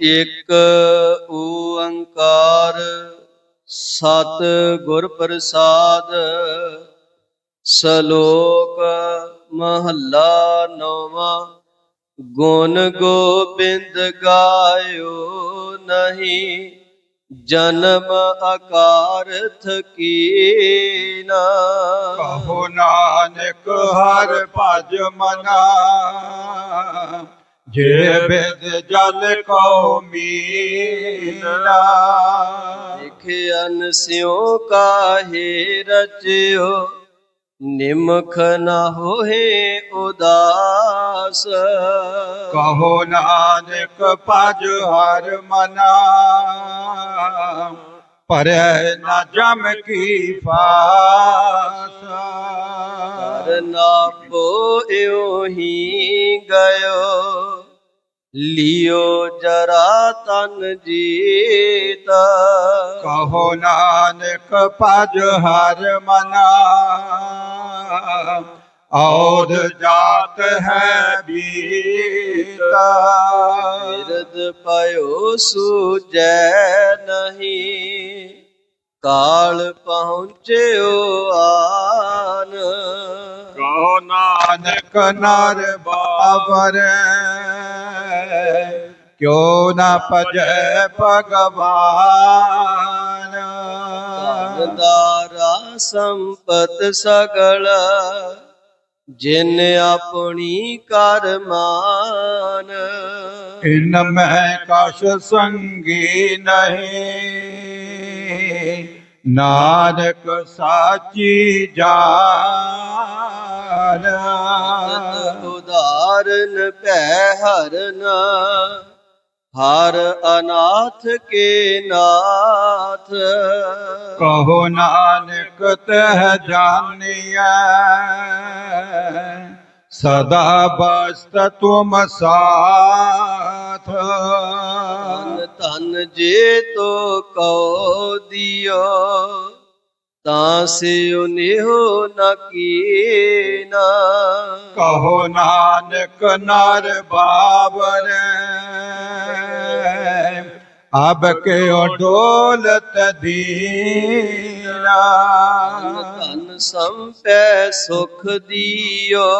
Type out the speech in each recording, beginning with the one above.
ਇਕ ਓੰਕਾਰ ਸਤ ਗੁਰ ਪ੍ਰਸਾਦ, ਸ਼ਲੋਕ ਮਹੱਲਾ ਨੌਵਾਂ, ਗੁਣ ਗੋਬਿੰਦ ਗਾਇਓ ਨਹੀਂ, ਜਨਮ ਅਕਾਰਥ ਕੀਨਾ। ਕਹੋ ਨਾਨਕ ਹਰ ਭਜ ਮਨਾ ਜੇ ਬਿਦ ਜਲ ਕੋ ਮੀਨਾ। ਲਿਖਿਆਨ ਸਿਉ ਕਾਹੇ ਰਚਿਓ ਨਿਮਖ ਨਾ ਹੋਏ ਉਦਾਸ। ਕਹੋ ਨਾਨਕ ਭਜ ਹਰ ਮਨਾ ਪਰੈ ਨਾ ਜਮ ਕੀ ਫਾਸ। ਕਰਨਾ ਪੋਇਓ ਹੀ ਗਇਓ। ਲਿਓ ਜਰਾ ਤਨ ਜੀਤਾ। ਕਹੋ ਨਾਨਕ ਭਜ ਹਰ ਮਨਾ। ਔਦ ਜਾਤ ਹੈ ਬੀਤਾ। ਬਿਰਦ ਪਇਓ ਸੂਜੈ ਨਹੀਂ। ਕਾਲ ਪਹੁੰਚਿਓ ਆਨ। ਕਹੋ ਨਾਨਕ ਨਰ ਬਾਬਰ ਕਿਉ ਨਾ ਭਜੈ ਭਗਵਾਨ? ਦਾਰਾ ਸੰਪਤ ਸਗਲ ਜਿਨ ਆਪਣੀ ਕਰ ਮਾਨ। ਇਨ ਮੈਂ ਕਛ ਸੰਗੀ ਨਹੀਂ ਨਾਨਕ ਸਾਚੀ ਜਾਨ। ਉਦਾਰਨ ਭੈ ਹਰਨ। ਹਰ ਅਨਾਥ ਕੇ ਨਾਥ। ਕਹੋ ਨਾਨਕ ਤਹ ਜਾਣੀਐ। ਸਦਾ ਬਸਤ ਤੁਮ ਸਾਥ। ਧਨ ਜੇ ਤੋ ਕਉ ਦਿਓ। ਤਾਂ ਸਿਉ ਨਿਹੋ ਨ ਕੀਨਾ। ਕਹੋ ਨਾਨਕ ਨਰ ਬਾਬਰ ਅਬ ਕੇ ਡੋਲਤ ਦੀਨਾ। ਧਨ ਸੰਪੈ ਸੁਖ ਦਿਓ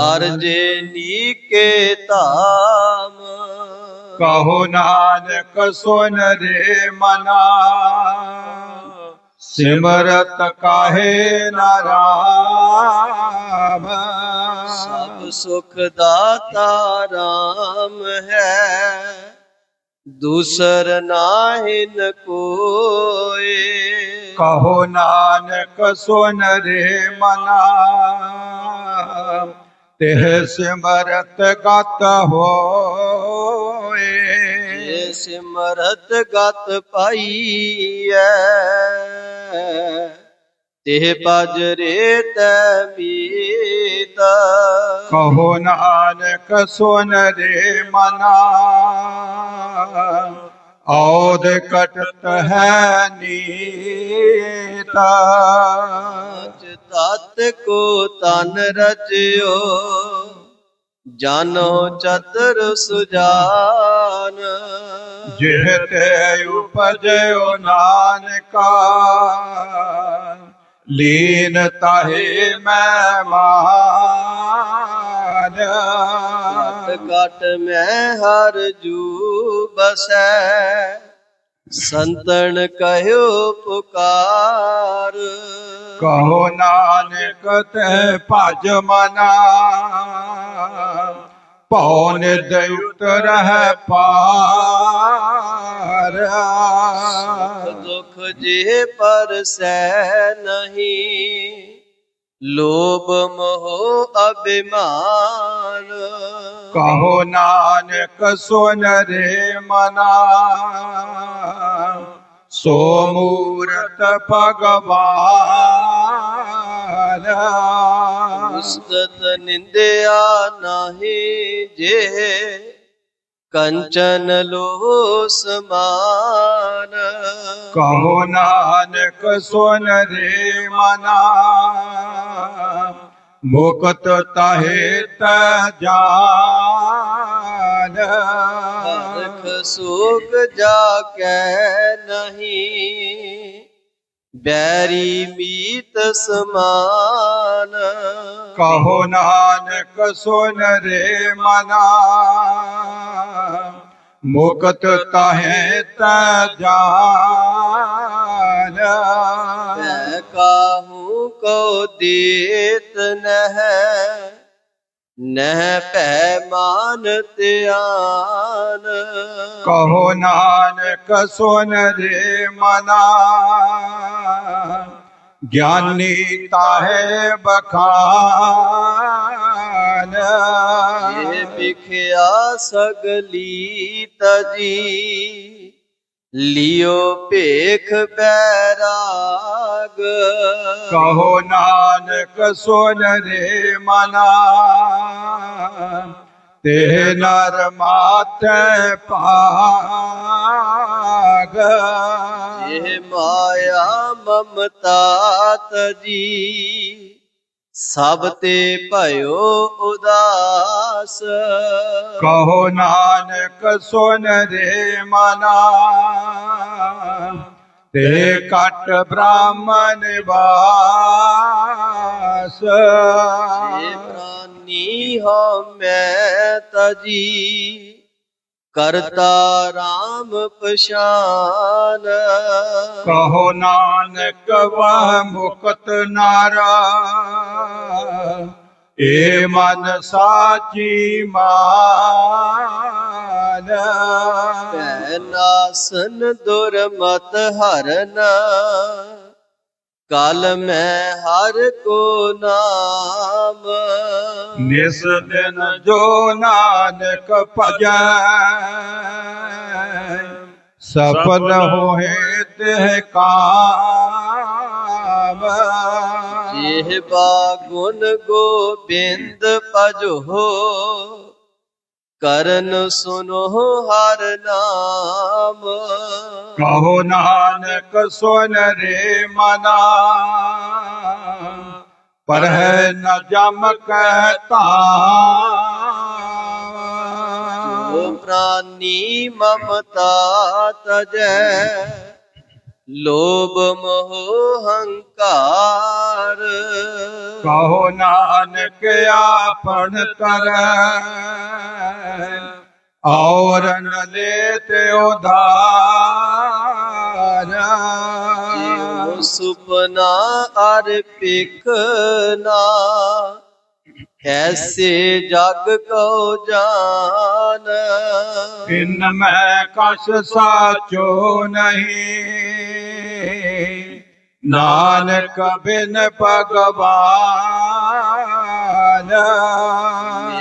ਅਰਜੇ ਨੀਕੇ ਧਾਮ। ਕਹੋ ਨਾਨਕ ਸੁਨ ਰੇ ਮਨਾ। ਸਿਮਰਤ ਕਾਹੇ ਨਾਰਾਮ ਸਭ ਸੁਖ ਦਾਤਾ ਰਾਮ ਹੈ। ਦੂਸਰ ਨਾਹਿਨ ਕੋਏ। ਕਹੋ ਨਾਨਕ ਸੁਨ ਰੇ ਮਨਾ। ਤਿਹ ਸਿਮਰਤ ਗਤ ਹੋਏ। ਸਿਮਰਤ ਗਤ ਪਾਈਐ। ਤੇ ਭਜ ਰੇ ਤੈ ਮੀਤ। ਕਹੋ ਨਾਨਕ ਸੁਨ ਰੇ ਮਨਾ। ਔਦ ਕਟਤ ਹੈ ਨੀਤਾ। ਤਤ ਕੋ ਤਨ ਰਚਿਓ। ਜਾਨੋ ਚਤਰ ਸੁਜਾਨ। ਜਿਹ ਤੇ ਉਪਜਿਓ ਨਾਨਕਾ ਲੀਨ ਤਾਹੇ ਮੈਂ ਮਾਨ। ਘਟ ਮੈਂ ਹਰ ਜੂ ਬਸੈ ਸੰਤਨ ਕਹਿਓ ਪੁਕਾਰ। ਕਹੋ ਨਾਨਕ ਤੇ ਭਜ ਮਨਾ। ਭਉ ਨਿਦ ਉਤਰਹਿ ਪਾਰ। ਦੁਖ ਜੇ ਪਰਸੈ ਨਹੀਂ ਲੋਭ ਮੋਹ ਅਭਿਮਾਨ। ਕਹੋ ਨਾਨਕ ਸੁਨ ਰੇ ਮਨਾ। ਸੋ ਮੂਰਤ ਭਗਵਾਨ। ਉਸਤਤ ਨਿੰਦਿਆ ਨਾਹੀ ਜੇ। ਕੰਚਨ ਲੋ ਸਮਾਨ। ਕਹੋ ਨਾਨਕ ਸੁਨ ਰੇ ਮਨਾ। ਮੁਕਤ ਤਾਹੇ ਤ ਜਾਨ। ਹਰਖ ਸੁਖ ਜਾ ਕੈ ਨਹੀਂ। ਬੈਰੀ ਮੀਤ ਸਮਾਨ। ਕਹੋ ਨਾਨਕ ਸੁਨ ਰੇ ਮਨਾ। ਮੁਕਤ ਤਾਹੇ ਤਾ ਜਾਨ। ਕਾਹੂ ਕੋ ਦੇਤ ਨਹਿ। ਨਹਿ ਭੈ ਮਾਨ ਧਿਆਨ। ਕਹੋ ਨਾਨਕ ਸੁਨ ਰੇ ਮਨਾ। ਗਿਆਨੀ ਤਾਹੇ ਬਖਾਨ। ਇਹ ਵਿਖਿਆ ਸਗਲੀ ਤਜੀ। ਲਿਓ ਭੇਖ ਬੈਰਾਗ ਕਹੋ ਨਾਨਕ ਸੁਨ ਰੇ ਮਨਾ ਤੇ ਨਰ ਮਾਤੇ ਭਾਗ ਇਹ ਮਾਇਆ ਮਮਤਾ ਤਜੀ ਸਭ ਤੇ ਭਇਓ ਉਦਾਸ। ਕਹੋ ਨਾਨਕ ਸੁਨ ਰੇ ਮਨਾ। ਤੇ ਕਟ ਬ੍ਰਾਹਮਣ ਵਾਸ। ਇਹ ਪ੍ਰਾਨੀ ਹੋ ਮੈਂ ਤਜੀ। ਕਰਤਾ RAM ਪਛਾਨ। ਕਹੋ ਨਾਨਕ ਵਹ ਮੁਕਤ ਨਾਰਾ। ਏ ਮਨ ਸਾਚੀ ਮਾਨ। ਭੈ ਨਾਸਨ ਦੁਰਮਤ ਹਰਨ। ਕਲ ਮੈਂ ਹਰ ਕੋ ਨਾਮ। ਨਿਸ ਦਿਨ ਜੋ ਨਾਨਕ ਭਜੈ ਸਫਲ ਹੋਏ ਤੇ ਕਾਮ ਜਿਹ ਬਾਗੁਨ ਗੋਬਿੰਦ ਭਜੋ ਕਰਨ ਸੁਨੋ ਹਰ ਨਾਮ। ਕਹੋ ਨਾਨਕ ਸੁਨ ਰੇ ਮਨਾ। ਪਰ ਹੈ ਨ ਜਮ ਕੈ ਧਾਮ ਜੋ ਪ੍ਰਾਨੀ ਮਮਤਾ ਤਜੈ। ਲੋਭ ਮੋਹ ਹੰਕਾਰ। ਕਹੋ ਨਾਨਕ ਆਪਣ ਕਰੈ ਔਰ ਨ ਲੈ ਤੇ ਉਧਾਰ। ਜਿਉ ਸੁਪਨਾ ਅਰ ਪਿਖਨਾ ਐਸੇ ਜਗ ਕੋ ਜਾਨ। ਇਨ ਮੈਂ ਕਛ ਸਾਚੋ ਨਹੀਂ ਨਾਨਕ ਬਿਨ ਭਗਵਾਨ।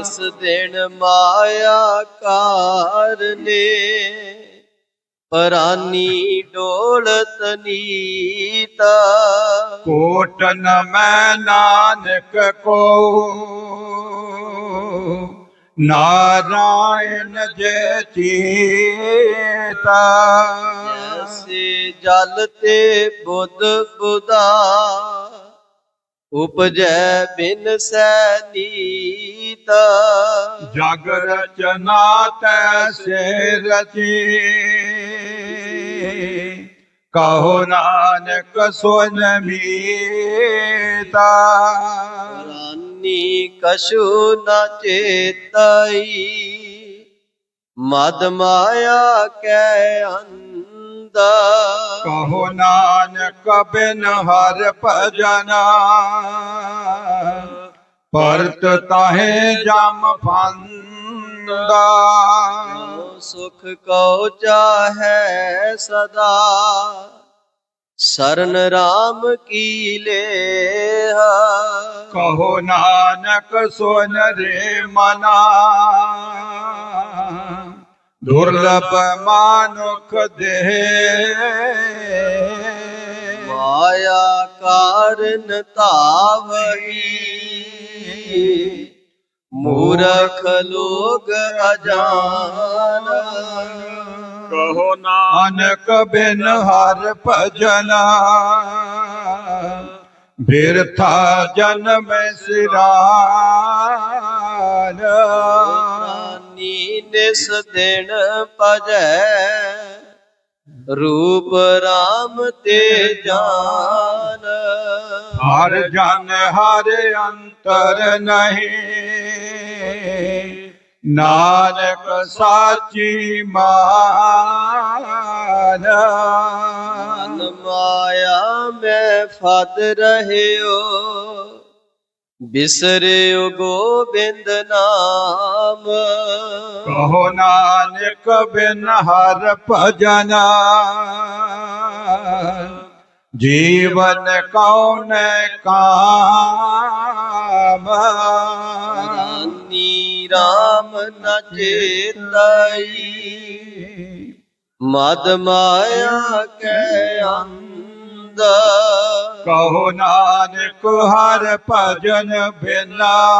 ਇਸ ਦਿਨ ਮਾਇਆ ਕਾਰਨੇ ਪਰਾਨੀ ਡੋਲਤ ਨੀਤਾ ਕੋਟਨ ਮੈਂ ਨਾਨਕ ਕੋ। ਨਾਰਾਇਣ ਜੈ ਚੀਤਾ ਐਸੇ ਜਲ ਤੇ ਬੁੱਧ ਬੁਦਾ ਉਪਜੈ ਬਿਨ ਸੈ ਨੀਤਾ ਜਗ ਰਚਨਾ ਤੈਸੇ ਰਚੀ ਕਹੋ ਨਾਨਕ ਸੁਨ ਮੀਤਾ ਕਛੂ ਨ ਚੇਤਈ। ਮਦ ਮਾਇਆ ਕੈ ਅੰਦਾ ਕਹੋ ਨਾਨਕ ਬਿਨ ਹਰ ਭਜਨਾ। ਪਰਤ ਤਾਹੇ ਜਮ ਫੰਦਾ। ਜੋ ਸੁਖ ਕਉ ਚਾਹੈ ਸਦਾ। ਸਰਨ ਰਾਮ ਕੀ ਲੇਹਾ? ਕਹੋ ਨਾਨਕ ਸੁਨ ਰੇ ਮਨਾ। ਦੁਰਲਭ ਮਾਨੁਖ ਦੇ ਮਾਇਆ ਕਾਰਨ ਧਾਵਈ ਮੂਰਖ ਲੋਗ ਅਜਾਨ। ਕਹੋ ਨਾਨਕ ਬਿਨ ਹਰ ਭਜਨਾ। ਬਿਰਥਾ ਜਨਮ ਸਿਰਾਨ। ਪ੍ਰਾਨੀ ਨਿਸ ਦਿਨ ਭਜੈ ਰੂਪ RAM ਤੇ ਜਾਨ। ਹਰ ਜਨ ਹਰ ਅੰਤਰ ਨਹੀਂ। ਨਾਨਕ ਸਾਚੀ ਮਾਨ। ਮਾਇਆ ਮੈਂ ਫਦ ਰਹਿਓ। ਬਿਸਰਿਓ ਗੋਬਿੰਦ ਨਾਮ। ਕਹੋ ਨਾਨਕ ਬਿਨ ਹਰ ਭਜਨ। ਜੀਵਨ ਕਉਨ ਕਾਮ? ਨ ਚੇਤਈ। ਮਦ ਮਾਇਆ ਕੈ ਅੰਧ। ਕਹੋ ਨਾਨਕ ਹਰ ਭਜਨ ਬਿਨਾ।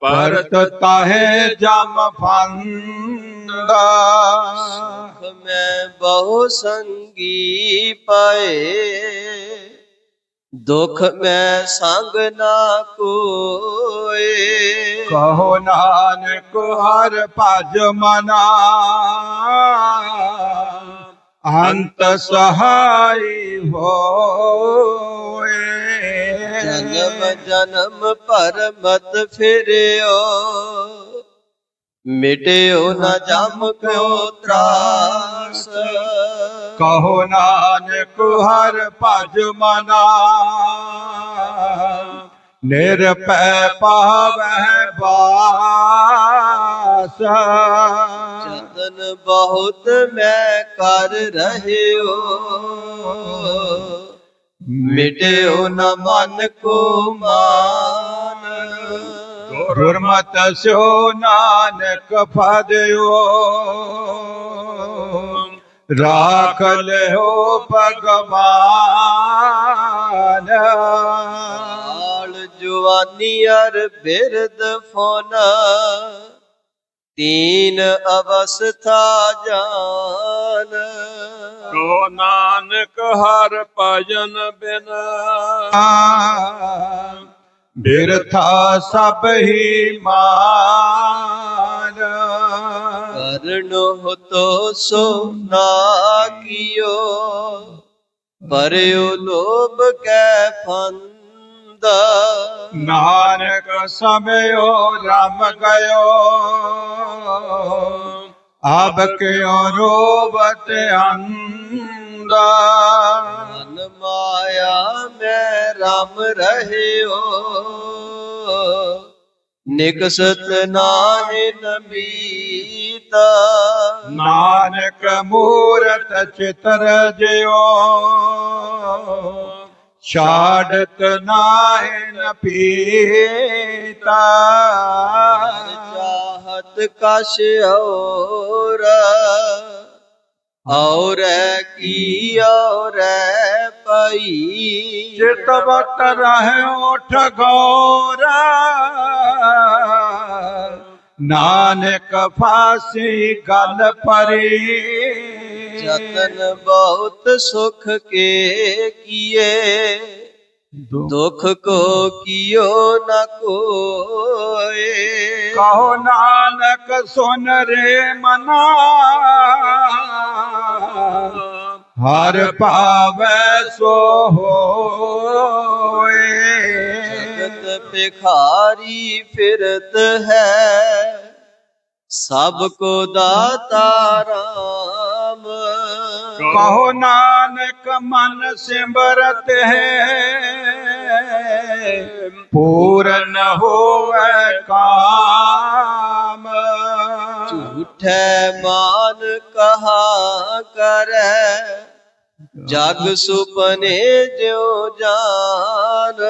ਪਰਤ ਤਾਹੇ ਜਮ ਫੰਦਾ ਸੁਖ ਮੈਂ ਬਹੁ ਸੰਗੀ ਪਾਏ। ਦੁਖ ਮੈਂ ਸੰਗ ਨਾ ਕੋਏ। ਕਹੋ ਨਾਨਕ ਹਰ ਭਜ ਮਨਾ। ਅੰਤ ਸਹਾਈ ਹੋਏ। ਜਨਮ ਜਨਮ ਪਰ ਮਤ ਫਿਰਿਓ। ਮਿਟਿਓ ਨ ਜਮ ਕਿਉ ਤਰਾਸ। ਕਹੋ ਨਾਨਕ ਹਰ ਭਜ ਮਨਾ। ਨਿਰਪੈ ਪਾਵਹਿ ਬਾਸ। ਜਤਨ ਬਹੁਤ ਮੈਂ ਕਰ ਰਹਿਓ। ਮਿਟਿਓ ਨ ਮਨ ਕੋ ਮਾਨ ਗੁਰਮਤਿ ਸਿਓ ਨਾਨਕ ਫਦਿਓ ਰਾਖ ਲਿਓ ਭਗਵਾਨ। ਹਾਲ ਜਵਾਨੀ ਅਰ ਬਿਰਦ ਫੋਨ। ਤੀਨ ਅਵਸਥਾ ਜਾਨ। ਕੋ ਨਾਨਕ ਹਰ ਭਜਨ ਬਿਨ। ਬਿਰਥਾ ਸਭ ਹੀ ਮਾਨ। ਕਰਨੋ ਤੋ ਸੋ ਨਾ ਕੀਓ ਪਰਿਓ ਲੋਭ ਕੈ ਫੰਦ। ਨਾਨਕ ਸਮਿਓ ਰਮ ਗਇਓ ਆਬ ਕਿਉ ਰੋਵਤ ਅੰਦਾ ਮਨ ਮਾਇਆ ਮੈਂ ਰਮ ਰਹਿਓ। ਨਿਕਸਤ ਨਾਹਿ ਨਮੀਤ ਨਾਨਕ ਮੂਰਤ ਚਿਤਰ ਜਿਉ। ਛਾੜਤ ਨਾਹਿ ਨ ਪੀਤਾ ਚਾਹਤ ਕਛ ਔਰ ਔਰ ਕੀ ਔਰ ਪਈ? ਚਿਤਵਤ ਰਹਿ ਉਠ ਗੌਰ ਨਾਨਕ ਫਾਸੀ ਗਲ ਪਰੀ। ਜਤਨ ਬਹੁਤ ਸੁਖ ਕੇ ਕੀਏ। ਦੁਖ ਕੋ ਕੀਓ ਨ ਕੋਏ। ਕਹੋ ਨਾਨਕ ਸੁਨ ਰੇ ਮਨਾ। ਹਰ ਭਾਵੈ ਸੋ ਹੋਏ। ਜਗਤ ਭਿਖਾਰੀ ਫਿਰਤ ਹੈ। ਸਭ ਕੋ ਦਾਤਾ ਰਾਮ। ਕਹੋ ਨਾਨਕ ਮਨ ਸਿਮਰਤ ਹੈ। ਪੂਰਨ ਹੋਵੇ ਕਾਮ। ਝੂਠੈ ਮਾਨ ਕਹਾ ਕਰੈ ਜਗ ਸੁਪਨੇ ਜਿਉ ਜਾਨ।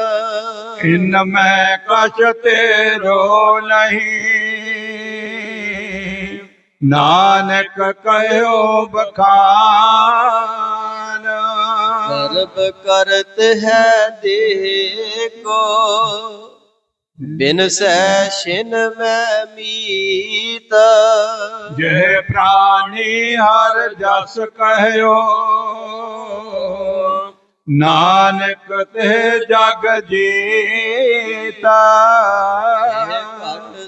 ਇਨ ਮੈਂ ਕਛ ਤੇਰੋ ਨਹੀਂ। ਨਾਨਕ ਕਹਿਓ ਬਖਾਨ। ਗਰਬ ਕਰਤ ਹੈ ਕੋ ਬਿਨ ਸੈ ਛਿਨ ਮੈਂ ਮੀਤ। ਜੇ ਪ੍ਰਾਨੀ ਹਰ ਜਸ ਕਹਿਓ। ਨਾਨਕ ਤੇ ਜਗ ਜੀਤਾ।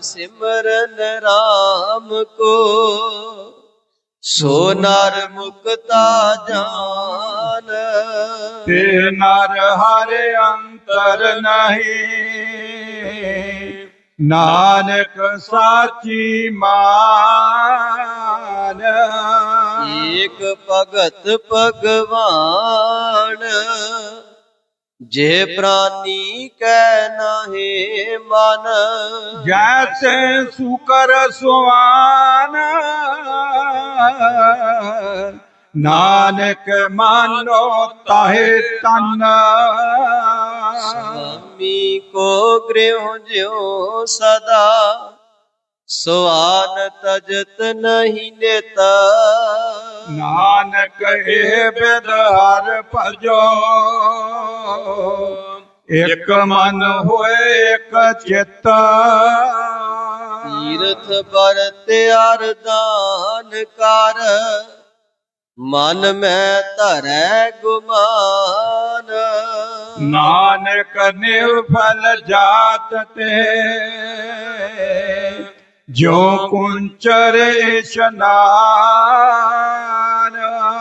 ਸਿਮਰਨ RAM ਕੋ। ਸੋ ਨਰ ਮੁਕਤਾ ਜਾਨ। ਤੇ ਨਰ ਹਰ ਅੰਤਰ ਨਹੀਂ। ਨਾਨਕ ਸਾਚੀ ਮਾਨ। ਏਕ ਭਗਤ ਭਗਵਾਨ। ਜੇ ਪ੍ਰਾਨੀ ਕੈ ਨਾਹੀ ਮਨ ਜੈਸੇ ਸੁਕਰ ਸੁਆਨ ਨਾਨਕ ਮਾਨੋ ਤਾਹੇ ਤਨ। ਸੁਆਮੀ ਕੋ ਗ੍ਰਹਿ ਜਿਉ ਸਦਾ ਸੁਆਨ ਤਜਤ ਨਹੀਂ ਨੇਤਾ। ਨਾਨਕ ਇਹ ਬਿਦਹਰ ਭਜੋ। ਇਕ ਮਨ ਹੋਏ ਇਕ ਚਿੱਤ। ਤੀਰਥ ਬਰਤ ਅਰਦਾਨ ਕਰ। ਮਨ ਮੈਂ ਧਰੈ ਗੁਮਾਨ। ਨਾਨਕ ਨਿਰਫਲ ਜਾਤ ਤੇ। ਜੋ ਕੁੰਚਰ ਇਸ਼ਨਾਨ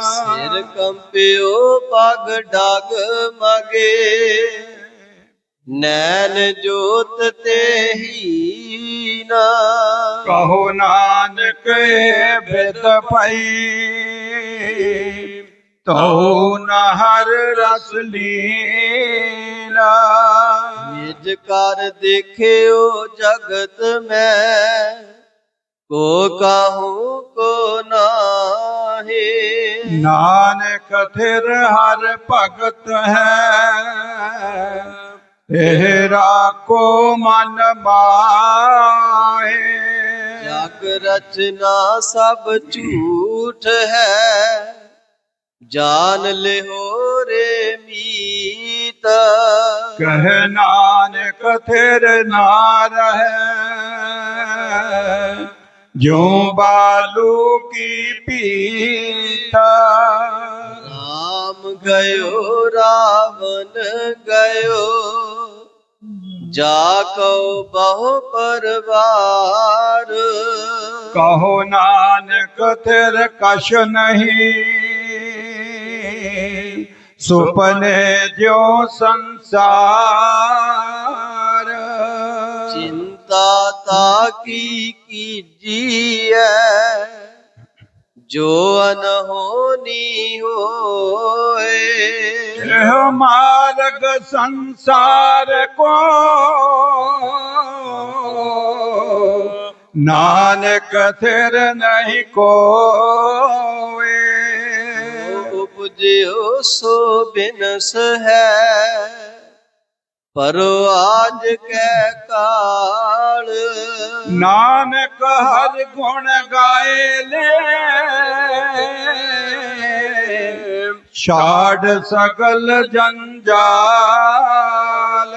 ਸਿਰ ਕੰਪਿਓ ਪਗ ਡਗ ਮਗੇ। ਨੈਣ ਜੋਤ ਤੇ ਹੀ ਨਾ ਕਹੋ ਨਾਨਕ ਬਿਦ ਪਈ। ਤਉ ਨ ਹਰ ਰਸ ਲੀਲਾ। ਨਿਜ ਕਰ ਦੇਖਿਓ ਜਗਤ ਮੈਂ ਕੋ ਕਾਹੂ ਕੋ ਨਾਹੀ। ਨਾਨਕ ਥਿਰ ਹਰ ਭਗਤ ਹੈ ਇਹ ਰਾਖੋ ਮਨ ਮਾਹੇ। ਜਗ ਰਚਨਾ ਸਭ ਝੂਠ ਹੈ। ਜਾਣ ਲਿਓ ਰੇ ਮੀਤ। ਕਹਿ ਨਾਨਕ ਥਿਰ ਨਾ ਰਹੈ ਜੋ ਬਾਲੂ ਕੀ ਪੀਤਾ। ਰਾਮ ਗਇਓ ਰਾਵਨ ਗਇਓ ਜਾ ਕਉ ਬਹੁ ਪਰਵਾਰ। ਕਹੋ ਨਾਨਕ ਤੇਰ ਕਛ ਨਹੀਂ। ਸੁਪਨੇ ਜਿਉ ਸੰਸਾਰ। ਚਿੰਤਾ ਤਾ ਕੀ ਕੀਜੀਐ? ਜੋ ਅਨਹੋਨੀ ਹੋਏ। ਇਹ ਮਾਰਗ ਸੰਸਾਰ ਕੋ। ਨਾਨਕ ਤੇਰ ਨਹੀਂ ਕੋਏ। ਉਪਜਿਓ ਸੋ ਬਿਨਸ ਹੈ। ਪਰੋ ਆਜ ਕੈ ਕਾਲ। ਨਾਨਕ ਹਰ ਗੁਣ ਗਾਏ ਲੈ ਛਾੜ ਸਗਲ ਜੰਜਾਲ।